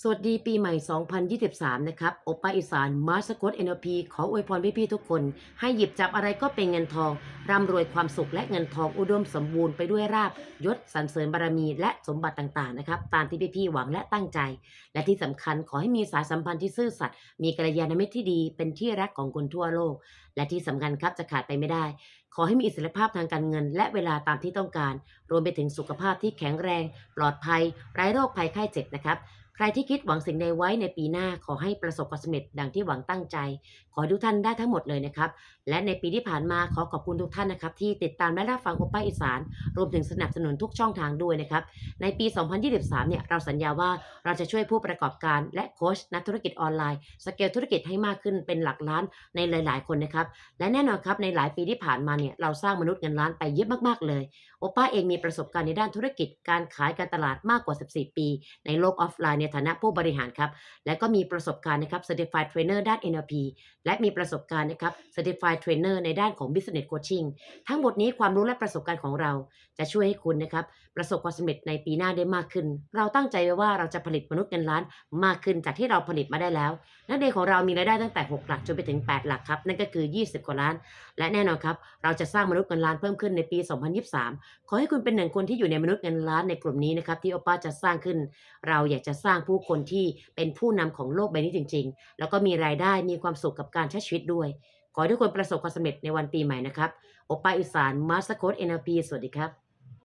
สวัสดีปีใหม่ 2023 นะครับ โอป้าอีสาน มาสกต NLP ขออวยพรพี่ๆทุกคน ให้หยิบจับอะไรก็เป็นเงินทอง ร่ำรวยความสุขและเงินทองอุดมสมบูรณ์ไปด้วยราบยศสรรเสริญบารมีและสมบัติต่างๆ นะครับ ตามที่พี่ๆหวังและตั้งใจ และที่สำคัญขอให้มีสายสัมพันธ์ที่ซื่อสัตย์ มีกัลยาณมิตรที่ดี เป็นที่รักของคนทั่วโลก และที่สำคัญครับจะขาดไปไม่ได้ ขอให้มีอิสรภาพทางการเงิน และเวลาตามที่ต้องการ รวมไปถึงสุขภาพที่แข็งแรง ปลอดภัย ไร้โรคภัยไข้เจ็บนะครับ ใครที่คิดหวังสิ่งใดไว้ในปีหน้าขอให้ประสบความสำเร็จดังที่หวังตั้งใจ ขอทุกท่านได้ทั้งหมดเลยนะครับ และในปีที่ผ่านมาขอขอบคุณทุกท่านนะครับ ที่ติดตามและรับฟังโอป้าอีสาน รวมถึงสนับสนุนทุกช่องทางด้วยนะครับ ในปี 2023 เนี่ยเราสัญญาว่าเราจะช่วยผู้ประกอบการ และโค้ชนักธุรกิจออนไลน์ สเกลธุรกิจให้มากขึ้นเป็นหลักล้านในหลาย ๆ คนนะครับ และแน่นอนครับในหลายปีที่ผ่านมาเนี่ยเราสร้างมนุษย์เงินล้านไปเยอะมาก ๆ เลยโอป้าเองมีประสบการณ์ในด้านธุรกิจ การขายการตลาดมากกว่า 14 ปี ในโลกออฟไลน์ในฐานะผู้บริหารครับ และก็มีประสบการณ์นะครับ Certified Trainer ด้าน NLP และมีประสบการณ์นะครับ Certified Trainer ในด้านของ Business Coaching ทั้งหมดนี้ความรู้และประสบการณ์ของเรา จะช่วยให้คุณนะครับ ประสบความสำเร็จในปีหน้าได้มากขึ้น เราตั้งใจไว้ว่าเราจะผลิตมนุษย์เงินล้านมากขึ้นจากที่เราผลิตมาได้แล้ว นักเรียนของเรามีรายได้ตั้งแต่ 6 หลักจนไปถึง 8 หลักครับ นั่นก็คือ 20 กว่าล้าน และแน่นอนครับเราจะสร้างมนุษย์เงินล้านเพิ่มขึ้นในปี 2023 ขอให้คุณเป็นหนึ่งคนที่อยู่ในมนุษย์เงินล้านในกลุ่มนี้นะครับที่โอป้าจะสร้างขึ้น เราอยากจะสร้างางผู้คนที่เป็นผู้นำของโลกใบนี้จริง ๆ แล้วก็มีรายได้มีความสุขกับการใช้ชีวิตด้วย ขอให้ทุกคนประสบความสำเร็จในวันปีใหม่นะครับโอปาอุสานมาสโคต NLP สวัสดีครับ